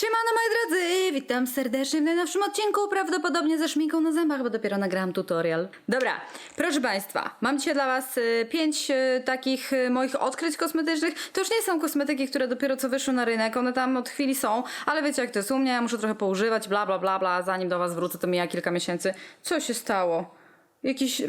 Siemano moi drodzy, witam serdecznie w najnowszym odcinku, prawdopodobnie ze szminką na zębach, bo dopiero nagrałam tutorial. Dobra, proszę Państwa, mam dzisiaj dla Was y, pięć y, takich y, moich odkryć kosmetycznych. To już nie są kosmetyki, które dopiero co wyszły na rynek, one tam od chwili są, ale wiecie jak to jest u mnie, ja muszę trochę poużywać, bla bla bla bla, zanim do Was wrócę to mija kilka miesięcy. Co się stało? Jakiś. y,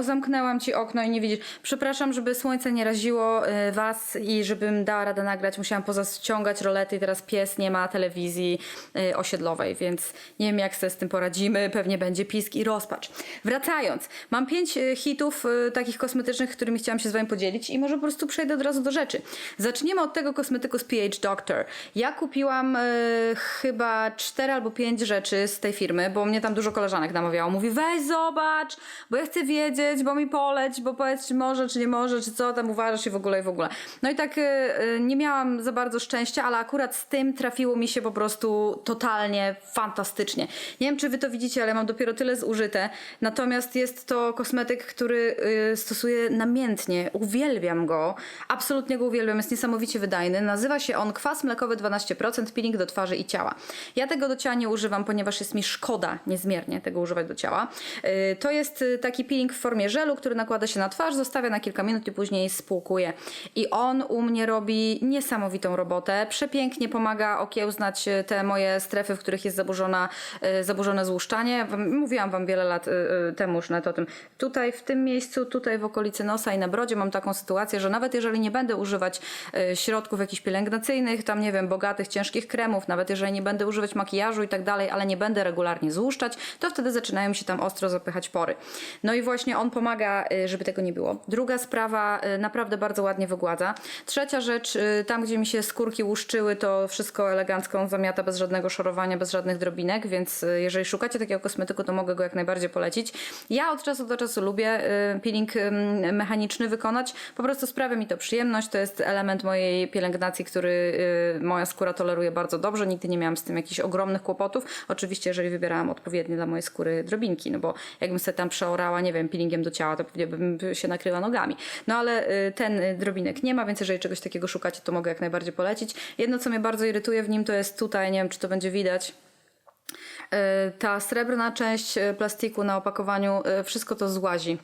zamknęłam ci okno i nie widzisz. Przepraszam, żeby słońce nie raziło y, was i żebym dała radę nagrać. Musiałam poza ściągać rolety i teraz pies nie ma telewizji y, osiedlowej, więc nie wiem jak sobie z tym poradzimy. Pewnie będzie pisk i rozpacz. Wracając, mam pięć hitów takich kosmetycznych, którymi chciałam się z wami podzielić i może po prostu przejdę od razu do rzeczy. Zaczniemy od tego kosmetyku z PH Doctor. Ja kupiłam y, chyba cztery albo pięć rzeczy z tej firmy, bo mnie tam dużo koleżanek namawiało. Mówi weź zobacz, bo ja chcę wiedzieć, bo mi poleć, bo powiedz czy może, czy nie może, czy co tam uważasz i w ogóle i w ogóle. No i tak y, y, nie miałam za bardzo szczęścia, ale akurat z tym trafiło mi się po prostu totalnie fantastycznie. Nie wiem czy wy to widzicie, ale mam dopiero tyle zużyte. Natomiast jest to kosmetyk, który y, stosuję namiętnie. Uwielbiam go. Absolutnie go uwielbiam. Jest niesamowicie wydajny. Nazywa się on kwas mlekowy 12%, peeling do twarzy i ciała. Ja tego do ciała nie używam, ponieważ jest mi szkoda niezmiernie tego używać do ciała. To jest y, taki peeling w formie żelu, który nakłada się na twarz, zostawia na kilka minut i później spłukuje. I on u mnie robi niesamowitą robotę. Przepięknie pomaga okiełznać y, te moje strefy, w których jest zaburzona, y, zaburzone złuszczanie. Mówiłam wam wiele lat temu już nawet o tym. Tutaj w tym miejscu, tutaj w okolicy nosa i na brodzie mam taką sytuację, że nawet jeżeli nie będę używać środków jakichś pielęgnacyjnych, tam nie wiem, bogatych, ciężkich kremów, nawet jeżeli nie będę używać makijażu i tak dalej, ale nie będę regularnie złuszczać, to wtedy zaczynają się tam ostro zapychać pory. No i właśnie on pomaga, y, żeby tego nie było. Druga sprawa, y, naprawdę bardzo ładnie wygładza. Trzecia rzecz, y, tam gdzie mi się skórki łuszczyły, to wszystko elegancko on zamiata bez żadnego szorowania, bez żadnych drobinek, więc jeżeli szukacie takiego kosmetyku, to mogę go jak najbardziej polecić. Ja od czasu do czasu lubię peeling mechaniczny wykonać, po prostu sprawia mi to przyjemność, to jest element mojej pielęgnacji, który moja skóra toleruje bardzo dobrze, nigdy nie miałam z tym jakichś ogromnych kłopotów, oczywiście jeżeli wybierałam odpowiednie dla mojej skóry drobinki, no bo jakbym sobie tam przeorała, nie wiem, peelingiem do ciała, to pewnie bym się nakryła nogami. No ale y, ten y, drobinek nie ma, więc jeżeli czegoś takiego szukacie, to mogę jak najbardziej polecić. Jedno, co mnie bardzo irytuje w nim, to jest tutaj, nie wiem, czy to będzie widać, ta srebrna część e, plastiku na opakowaniu, e, wszystko to złazi.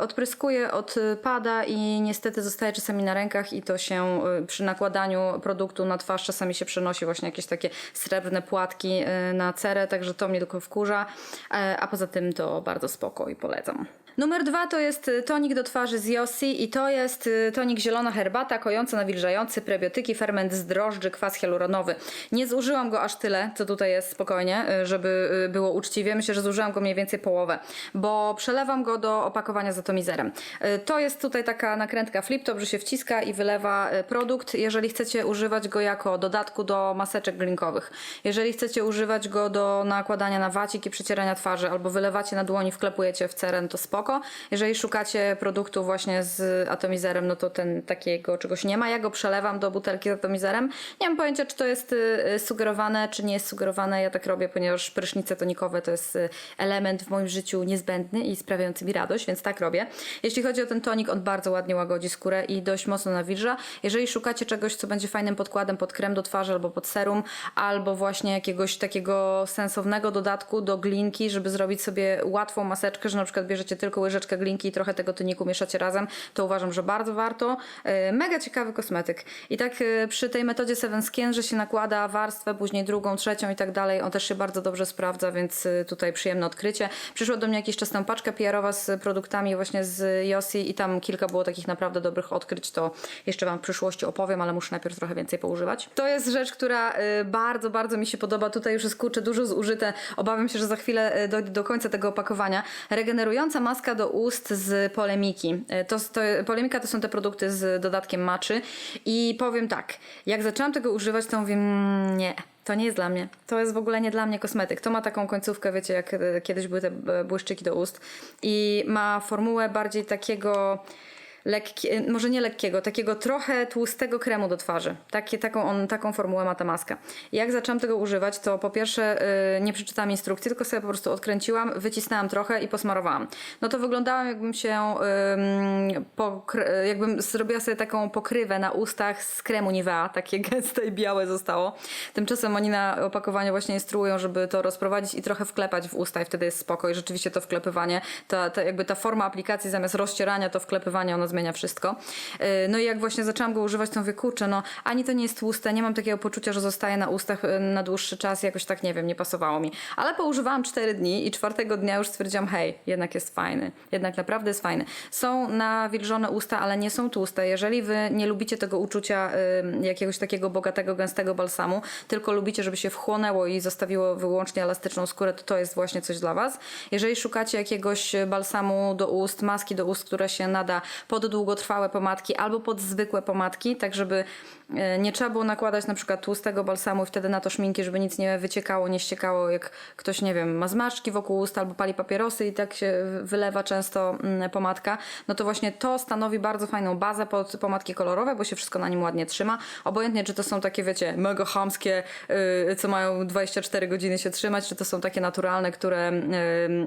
Odpryskuje, odpada i niestety zostaje czasami na rękach i to się przy nakładaniu produktu na twarz czasami się przenosi właśnie jakieś takie srebrne płatki na cerę, także to mnie tylko wkurza, a poza tym to bardzo spoko i polecam. Numer dwa to jest y, tonik do twarzy z Yossi i to jest y, tonik zielona herbata, kojąco nawilżający, prebiotyki, ferment z drożdży, kwas hialuronowy. Nie zużyłam go aż tyle, co tutaj jest spokojnie, y, żeby było uczciwie. Myślę, że zużyłam go mniej więcej połowę, bo przelewam go do opakowania z atomizerem. To jest tutaj taka nakrętka flip-top, że się wciska i wylewa produkt. Jeżeli chcecie używać go jako dodatku do maseczek glinkowych, jeżeli chcecie używać go do nakładania na wacik i przycierania twarzy, albo wylewacie na dłoni, wklepujecie w ceren, to spoko. Jeżeli szukacie produktu właśnie z atomizerem, no to ten takiego czegoś nie ma. Ja go przelewam do butelki z atomizerem. Nie mam pojęcia, czy to jest y, y, sugerowane, czy nie jest sugerowane. Ja tak robię, ponieważ prysznice tonikowe to jest y, element w moim życiu niezbędny i sprawiający mi radość, więc tak robię. Jeśli chodzi o ten tonik, on bardzo ładnie łagodzi skórę i dość mocno nawilża. Jeżeli szukacie czegoś, co będzie fajnym podkładem pod krem do twarzy albo pod serum, albo właśnie jakiegoś takiego sensownego dodatku do glinki, żeby zrobić sobie łatwą maseczkę, że na przykład bierzecie tylko łyżeczkę glinki i trochę tego toniku mieszacie razem, to uważam, że bardzo warto. Yy, Mega ciekawy kosmetyk. I tak yy, przy tej metodzie Seven Skin, że się nakłada warstwę, później drugą, trzecią i tak dalej, on też się bardzo dobrze sprawdza, więc yy, tutaj przyjemne odkrycie. Przyszła do mnie jakiś czas tam paczka PR-owa z produktami właśnie z Yossi i tam kilka było takich naprawdę dobrych odkryć, to jeszcze Wam w przyszłości opowiem, ale muszę najpierw trochę więcej poużywać. To jest rzecz, która bardzo, bardzo mi się podoba. Tutaj już jest kurczę dużo zużyte. Obawiam się, że za chwilę dojdę do końca tego opakowania. Regenerująca maska do ust z polemiki. Y, To, to, polemika to są te produkty z dodatkiem maczy i powiem tak, jak zaczęłam tego używać, to mówię, mm, nie. To nie jest dla mnie. To jest w ogóle nie dla mnie kosmetyk. To ma taką końcówkę, wiecie, jak e, kiedyś były te e, błyszczyki do ust. I ma formułę bardziej takiego lekki, e, może nie lekkiego, takiego trochę tłustego kremu do twarzy. Takie, taką, on, taką formułę ma ta maska. Jak zaczęłam tego używać, to po pierwsze y, nie przeczytałam instrukcji, tylko sobie po prostu odkręciłam, wycisnęłam trochę i posmarowałam. No to wyglądałam jakbym się, pokry- jakbym zrobiła sobie taką pokrywę na ustach z kremu Nivea, takie gęste i białe zostało. Tymczasem oni na opakowaniu właśnie instruują, żeby to rozprowadzić i trochę wklepać w usta i wtedy jest spoko. I rzeczywiście to wklepywanie, ta, ta, jakby ta forma aplikacji zamiast rozcierania, to wklepywanie, ono zmienia wszystko. Yy, No i jak właśnie zaczęłam go używać, to mówię, kurczę, no ani to nie jest tłuste, nie mam takiego poczucia, że zostaje na ustach y, na dłuższy czas, jakoś tak, nie wiem, nie pasowało mi. Ale poużywałam 4 dni i czwartego dnia już stwierdziłam, hej, jednak jest fajny, jednak naprawdę jest fajny. Są nawilżone usta, ale nie są tłuste. Jeżeli wy nie lubicie tego uczucia y, jakiegoś takiego bogatego, gęstego balsamu, tylko lubicie, żeby się wchłonęło i zostawiło wyłącznie elastyczną skórę, to to jest właśnie coś dla was. Jeżeli szukacie jakiegoś balsamu do ust, maski do ust, która się nada pod długotrwałe pomadki albo pod zwykłe pomadki, tak żeby e, nie trzeba było nakładać na przykład tłustego balsamu i wtedy na to szminki, żeby nic nie wyciekało, nie ściekało, jak ktoś, nie wiem, ma zmarszczki wokół ust albo pali papierosy i tak się wylewa często mm, pomadka, no to właśnie to stanowi bardzo fajną bazę pod pomadki kolorowe, bo się wszystko na nim ładnie trzyma. Obojętnie, czy to są takie, wiecie, mega chamskie, yy, co mają 24 godziny się trzymać, czy to są takie naturalne, które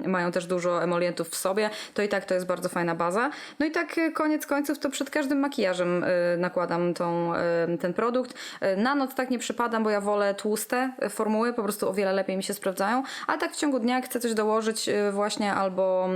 mają też dużo emolientów w sobie, to i tak to jest bardzo fajna baza. No i tak yy, koniec końców to przed każdym makijażem yy, nakładam tą, yy, ten produkt. Yy, Na noc tak nie przypadam, bo ja wolę tłuste formuły, po prostu o wiele lepiej mi się sprawdzają, ale tak w ciągu dnia chcę coś dołożyć właśnie albo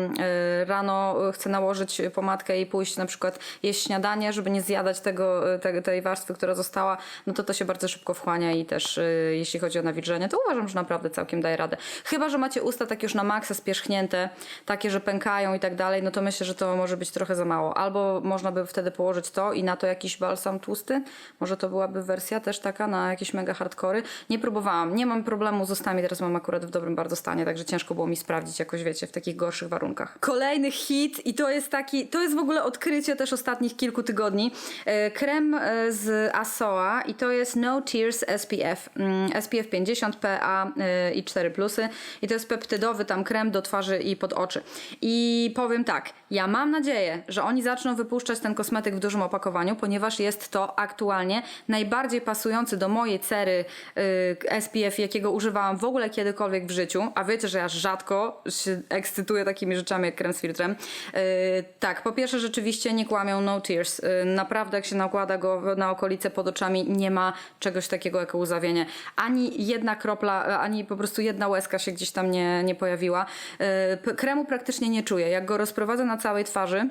yy, rano chcę nałożyć pomadkę i pójść na przykład jeść śniadanie, żeby nie zjadać tego, te, tej warstwy, która została, no to to się bardzo szybko wchłania i też jeśli chodzi o nawilżenie, to uważam, że naprawdę całkiem daje radę. Chyba, że macie usta tak już na maksa spierzchnięte, takie, że pękają i tak dalej, no to myślę, że to może być trochę za mało. Albo można by wtedy położyć to i na to jakiś balsam tłusty. Może to byłaby wersja też taka na jakieś mega hardkory. Nie próbowałam, nie mam problemu z ustami, teraz mam akurat w dobrym bardzo stanie, także ciężko było mi sprawdzić jakoś, wiecie, w takich gorszych warunkach. Kolejny hit i to jest taki, to jest w ogóle odkrycie też ostatnich kilku tygodni. E, Krem e, z Asoa i to jest No Tears SPF. SPF 50 PA i 4 plusy i to jest peptydowy tam krem do twarzy i pod oczy. I powiem tak, ja mam nadzieję, że oni zaczną wypuszczać ten kosmetyk w dużym opakowaniu, ponieważ jest to aktualnie najbardziej pasujący do mojej cery y, SPF, jakiego używałam w ogóle kiedykolwiek w życiu. A wiecie, że ja rzadko się ekscytuję takimi rzeczami jak krem z filtrem. Y, tak, po pierwsze rzeczywiście nie kłamią No Tears. Y, naprawdę jak się nakłada go na okolice pod oczami, nie ma czegoś takiego jak łzawienie. Ani jedna kropla, ani po prostu jedna łezka się gdzieś tam nie, nie pojawiła. Kremu praktycznie nie czuję. Jak go rozprowadzę na całej twarzy,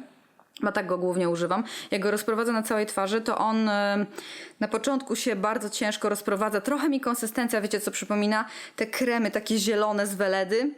bo tak go głównie używam. Jak go rozprowadzę na całej twarzy, to on y, na początku się bardzo ciężko rozprowadza. Trochę mi konsystencja, wiecie co przypomina? Te kremy takie zielone z weledy.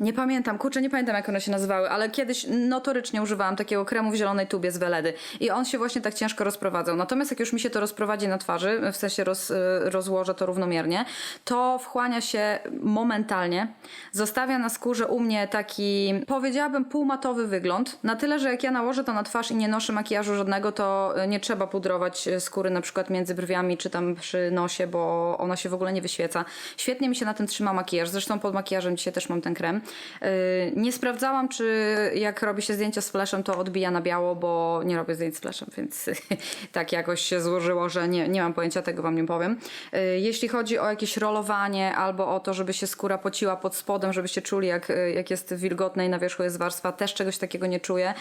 Nie pamiętam, kurczę, nie pamiętam jak one się nazywały, ale kiedyś notorycznie używałam takiego kremu w zielonej tubie z weledy i on się właśnie tak ciężko rozprowadzał. Natomiast jak już mi się to rozprowadzi na twarzy, w sensie roz, y, rozłożę to równomiernie, to wchłania się momentalnie. Zostawia na skórze u mnie taki, powiedziałabym, półmatowy wygląd. Na tyle, że jak ja nałożę to na twarz i nie noszę makijażu żadnego, to nie trzeba pudrować skóry na przykład między brwiami czy tam przy nosie, bo ona się w ogóle nie wyświeca. Świetnie mi się na tym trzyma makijaż. Zresztą pod makijażem dzisiaj też mam ten krem. Yy, Nie sprawdzałam, czy jak robi się zdjęcia z flashem, to odbija na biało, bo nie robię zdjęć z flashem, więc tak jakoś się złożyło, że nie, nie mam pojęcia, tego wam nie powiem. Yy, Jeśli chodzi o jakieś rolowanie albo o to, żeby się skóra pociła pod spodem, żebyście czuli, jak, jak jest wilgotne i na wierzchu jest warstwa, też czegoś takiego nie czuję.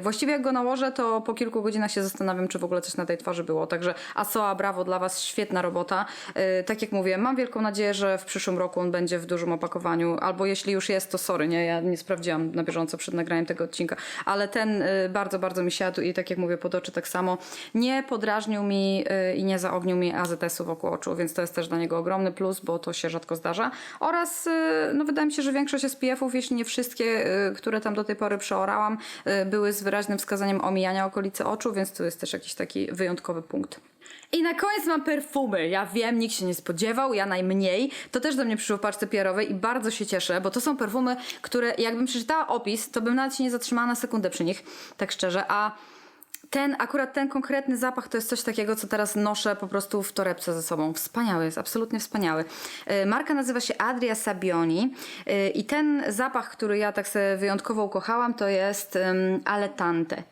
Właściwie jak go nałożę, to po kilku godzinach się zastanawiam, czy w ogóle coś na tej twarzy było. Także Asoa, brawo dla was, świetna robota. Tak jak mówię, mam wielką nadzieję, że w przyszłym roku on będzie w dużym opakowaniu, albo jeśli już jest, to sorry, nie, ja nie sprawdziłam na bieżąco przed nagraniem tego odcinka, ale ten y, bardzo, bardzo mi siadł i tak jak mówię, pod oczy tak samo. Nie podrażnił mi y, i nie zaognił mi AZS-u wokół oczu, więc to jest też dla niego ogromny plus, bo to się rzadko zdarza. Oraz, y, no wydaje mi się, że większość SPF-ów, jeśli nie wszystkie, które tam do tej pory przeorałam, były z wyraźnym wskazaniem omijania okolicy oczu, więc to jest też jakiś taki wyjątkowy punkt. I na koniec mam perfumy. Ja wiem, nikt się nie spodziewał, ja najmniej. To też do mnie przyszło w paczce PR-owej i bardzo się cieszę, bo to są perfumy, które jakbym przeczytała opis, to bym nawet się nie zatrzymała na sekundę przy nich, tak szczerze. A ten, akurat ten konkretny zapach to jest coś takiego, co teraz noszę po prostu w torebce ze sobą. Wspaniały, jest absolutnie wspaniały. Yy, Marka nazywa się Adria Sabioni yy, i ten zapach, który ja tak sobie wyjątkowo ukochałam, to jest um, Aletante.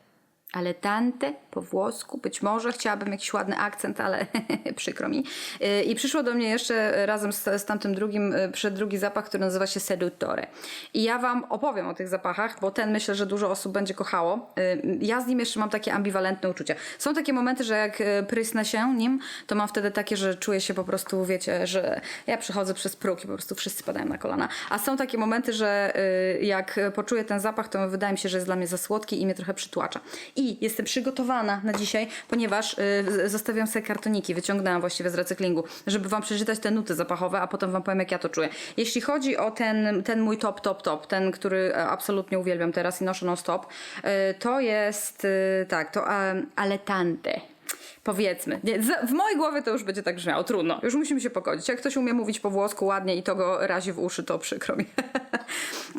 Ale tante po włosku, być może chciałabym jakiś ładny akcent, ale przykro mi. Y, I przyszło do mnie jeszcze razem z, z tamtym drugim, y, przyszedł drugi zapach, który nazywa się Seduttore. I ja wam opowiem o tych zapachach, bo ten myślę, że dużo osób będzie kochało. Y, Ja z nim jeszcze mam takie ambiwalentne uczucia. Są takie momenty, że jak prysnę się nim, to mam wtedy takie, że czuję się po prostu, wiecie, że ja przechodzę przez próg i po prostu wszyscy padają na kolana. A są takie momenty, że jak poczuję ten zapach, to wydaje mi się, że jest dla mnie za słodki i mnie trochę przytłacza. I jestem przygotowana na dzisiaj, ponieważ y, zostawiam sobie kartoniki, wyciągnęłam właściwie z recyklingu, żeby wam przeczytać te nuty zapachowe, a potem wam powiem, jak ja to czuję. Jeśli chodzi o ten, ten mój top, top, top, ten, który e, absolutnie uwielbiam teraz i noszę non stop, y, to jest, y, tak, to um, Aletante. Powiedzmy. Nie, w mojej głowie to już będzie tak brzmiało. Trudno. Już musimy się pogodzić. Jak ktoś umie mówić po włosku ładnie i to go razi w uszy, to przykro mi.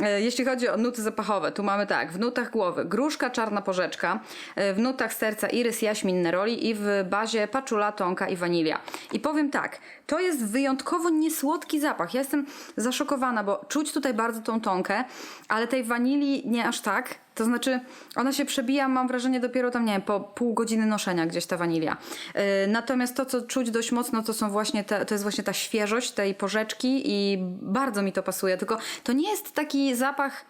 E, Jeśli chodzi o nuty zapachowe, tu mamy tak, w nutach głowy gruszka, czarna porzeczka, e, w nutach serca irys, jaśmin, neroli i w bazie paczula, tonka i wanilia. I powiem tak, to jest wyjątkowo niesłodki zapach. Ja jestem zaszokowana, bo czuć tutaj bardzo tą tonkę, ale tej wanilii nie aż tak. To znaczy, ona się przebija, mam wrażenie, dopiero tam, nie wiem, po pół godziny noszenia gdzieś ta wanilia. Yy, natomiast to, co czuć dość mocno, to są właśnie te, to jest właśnie ta świeżość tej porzeczki i bardzo mi to pasuje. Tylko to nie jest taki zapach.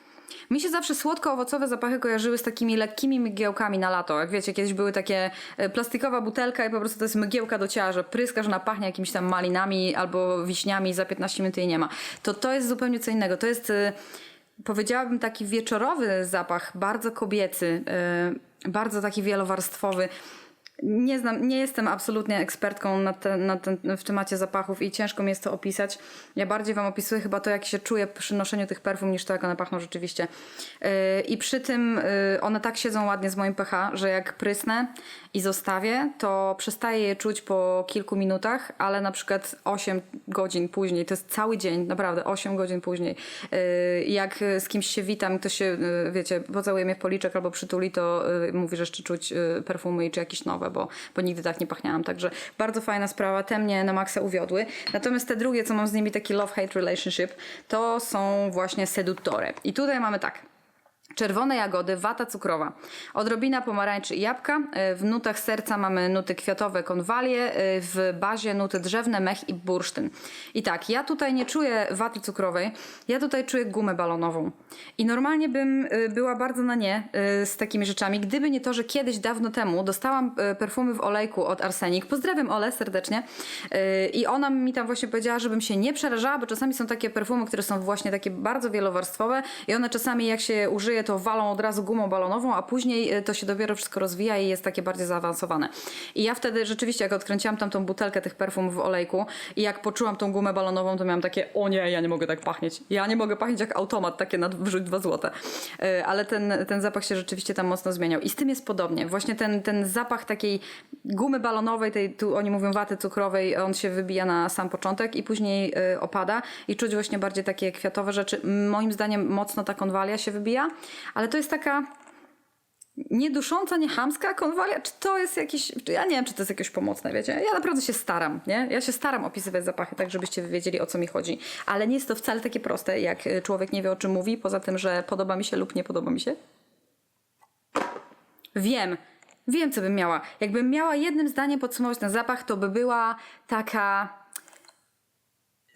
Mi się zawsze słodko-owocowe zapachy kojarzyły z takimi lekkimi mgiełkami na lato. Jak wiecie, kiedyś były takie e, plastikowa butelka i po prostu to jest mgiełka do ciała, że pryskasz, ona pachnie jakimiś tam malinami albo wiśniami za 15 minut jej nie ma. To to jest zupełnie co innego. To jest... e, powiedziałabym taki wieczorowy zapach, bardzo kobiecy, yy, bardzo taki wielowarstwowy. Nie znam, nie jestem absolutnie ekspertką na na ten, w temacie zapachów i ciężko mi jest to opisać. Ja bardziej wam opisuję chyba to, jak się czuję przy noszeniu tych perfum, niż to, jak one pachną rzeczywiście. Yy, I przy tym yy, one tak siedzą ładnie z moim pH, że jak prysnę i zostawię, to przestaję je czuć po kilku minutach, ale na przykład 8 godzin później, to jest cały dzień, naprawdę 8 godzin później. Yy, jak z kimś się witam, ktoś się, yy, wiecie, pocałuje mnie w policzek albo przytuli, to yy, mówi, że jeszcze czuć yy, perfumy i czy jakieś nowe, bo, bo nigdy tak nie pachniałam. Także bardzo fajna sprawa, te mnie na maksa uwiodły. Natomiast te drugie, co mam z nimi taki love-hate relationship, to są właśnie seduttore. I tutaj mamy tak. Czerwone jagody, wata cukrowa, odrobina pomarańczy i jabłka. Y, W nutach serca mamy nuty kwiatowe, konwalie, y, w bazie nuty drzewne, mech i bursztyn. I tak, ja tutaj nie czuję waty cukrowej, ja tutaj czuję gumę balonową. I normalnie bym y, była bardzo na nie z takimi rzeczami, gdyby nie to, że kiedyś dawno temu dostałam perfumy w olejku od Arsenik. Pozdrawiam Ole serdecznie. I ona mi tam właśnie powiedziała, żebym się nie przerażała, bo czasami są takie perfumy, które są właśnie takie bardzo wielowarstwowe i one czasami jak się je to walą od razu gumą balonową, a później y, to się dopiero wszystko rozwija i jest takie bardziej zaawansowane. I ja wtedy rzeczywiście, jak odkręciłam tam tą butelkę tych perfumów w olejku i jak poczułam tą gumę balonową, to miałam takie, o nie, ja nie mogę tak pachnieć. Ja nie mogę pachnieć jak automat, takie na wrzuć dwa złote. Y, Ale ten, ten zapach się rzeczywiście tam mocno zmieniał. I z tym jest podobnie. Właśnie ten, ten zapach takiej gumy balonowej, tej, tu oni mówią waty cukrowej, on się wybija na sam początek i później y, opada i czuć właśnie bardziej takie kwiatowe rzeczy. Moim zdaniem mocno ta konwalia się wybija, ale to jest taka niedusząca, nie chamska konwalia, czy to jest jakiś, ja nie wiem, czy to jest jakieś pomocne, wiecie, ja naprawdę się staram, nie, ja się staram opisywać zapachy tak, żebyście wiedzieli o co mi chodzi, ale nie jest to wcale takie proste, jak y, człowiek nie wie o czym mówi, poza tym, że podoba mi się lub nie podoba mi się. Wiem, wiem co bym miała, jakbym miała jednym zdaniem podsumować ten zapach, to by była taka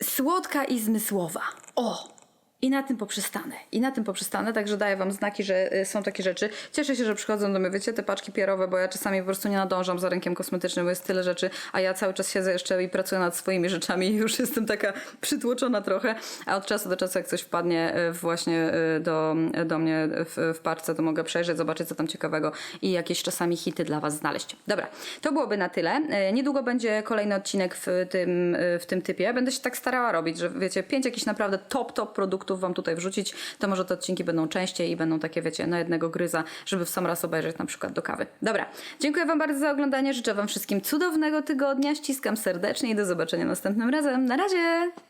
słodka i zmysłowa. O! I na tym poprzestanę. I na tym poprzestanę, także daję wam znaki, że y, są takie rzeczy. Cieszę się, że przychodzą do mnie, wiecie, te paczki pierowe, bo ja czasami po prostu nie nadążam za rynkiem kosmetycznym, bo jest tyle rzeczy, a ja cały czas siedzę jeszcze i pracuję nad swoimi rzeczami i już jestem taka przytłoczona trochę, a od czasu do czasu jak coś wpadnie y, właśnie y, do, do mnie w, w paczce, to mogę przejrzeć, zobaczyć co tam ciekawego i jakieś czasami hity dla was znaleźć. Dobra, to byłoby na tyle. Niedługo będzie kolejny odcinek w tym, w tym typie. Będę się tak starała robić, że wiecie, pięć jakichś naprawdę top, top produktów wam tutaj wrzucić, to może te odcinki będą częściej i będą takie, wiecie, na jednego gryza, żeby w sam raz obejrzeć na przykład do kawy. Dobra, dziękuję wam bardzo za oglądanie, życzę wam wszystkim cudownego tygodnia, ściskam serdecznie i do zobaczenia następnym razem. Na razie!